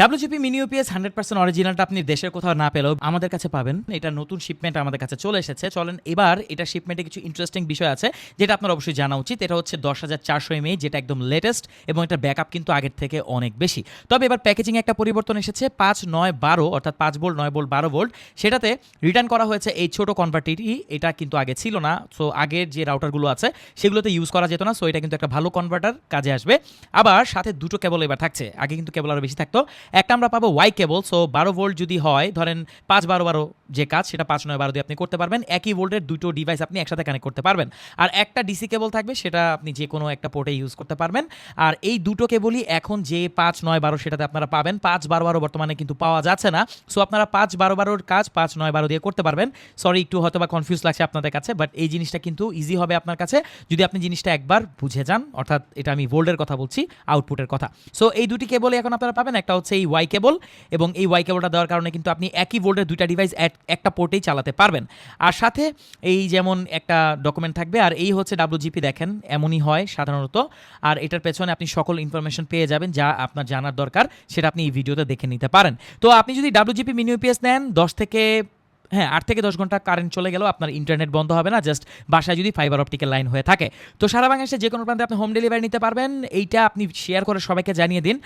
WGP mini UPS hundred percent অরিজিনালটা আপনি দেশের কোথাও না পেলেও আমাদের কাছে পাবেন। এটা নতুন শিপমেন্ট আমাদের কাছে চলে এসেছে। চলেন এবার এটা শিপমেন্টে কিছু ইন্টারেস্টিং বিষয় আছে, যেটা আপনার অবশ্যই জানা উচিত। এটা হচ্ছে দশ হাজার চারশো এমএ যেটা একদম লেটেস্ট এবং এটা ব্যাকআপ কিন্তু আগের থেকে অনেক বেশি। তবে এবার প্যাকেজিং একটা পরিবর্তন এসেছে, পাঁচ নয় বারো, অর্থাৎ পাঁচ ভোল্ট নয় ভোল্ট বারো ভোল্ট সেটাতে রিটার্ন করা হয়েছে এই ছোট কনভার্টারটি এটা কিন্তু আগে ছিল না সো আগের যে রাউটারগুলো আছে, সেগুলোতে ইউজ করা যেত না সো এটা কিন্তু একটা ভালো কনভার্টার কাজে আসবে। আবার সাথে দুটো কেবল এবার থাকছে। আগে কিন্তু কেবল আরও বেশি থাকতো। একটা আমরা পাবো ওয়াই কেবল সো বারো ভোল্ট যদি হয় ধরেন পাঁচ বারো বারো যে কাজ সেটা পাঁচ নয় বারো দিয়ে আপনি করতে পারবেন। একই ভোল্টের দুটো ডিভাইস আপনি একসাথে কানেক্ট করতে পারবেন। আর একটা ডিসি কেবল থাকবে, সেটা আপনি যে কোনো একটা পোর্টে ইউজ করতে পারবেন। আর এই দুটো কেবলই এখন যে পাঁচ নয় বারো সেটাতে আপনারা পাবেন। পাঁচ বারো বারো বর্তমানে কিন্তু পাওয়া যাচ্ছে না। সো আপনারা পাঁচ বারো বারোর কাজ পাঁচ নয় বারো দিয়ে করতে পারবেন। সরি একটু হয়তো বা কনফিউজ লাগছে আপনাদের কাছে বাট এই জিনিসটা কিন্তু ইজি হবে আপনার কাছে। যদি আপনি জিনিসটা একবার বুঝে যান, অর্থাৎ এটা আমি ভোল্টের কথা বলছি আউটপুটের কথা। সো এই দুটি কেবলই এখন আপনারা পাবেন, একটা হচ্ছে এই ওয়াই কেবল এবং এই ওয়াই কেবলটা দেওয়ার কারণে কিন্তু আপনি একই ভোল্টের দুইটা ডিভাইস একটা পোর্টেই চালাতে পারবেন। আর সাথে এই যেমন একটা ডকুমেন্ট থাকবে, আর এই হচ্ছে ডাব্লিউজিপি দেখেন, এমনই হয় সাধারণত। আর এটার পেছনে আপনি সকল ইনফরমেশন পেয়ে যাবেন যা আপনার জানার দরকার, সেটা আপনি এই ভিডিওতে দেখে নিতে পারেন। তো আপনি যদি ডাব্লিউজিপি মিনি ইউপিএস নেন, দশ থেকে হ্যাঁ আট থেকে দশ ঘণ্টা কারেন্ট চলে গেলেও আপনার ইন্টারনেট বন্ধ হবে না জাস্ট বাসায় যদি ফাইবার অপটিক্যাল লাইন হয়ে থাকে। তো সারা বাংলাদেশে যে কোনো প্রান্তে আপনি হোম ডেলিভারি নিতে পারবেন, এইটা আপনি শেয়ার করে সবাইকে জানিয়ে দিন।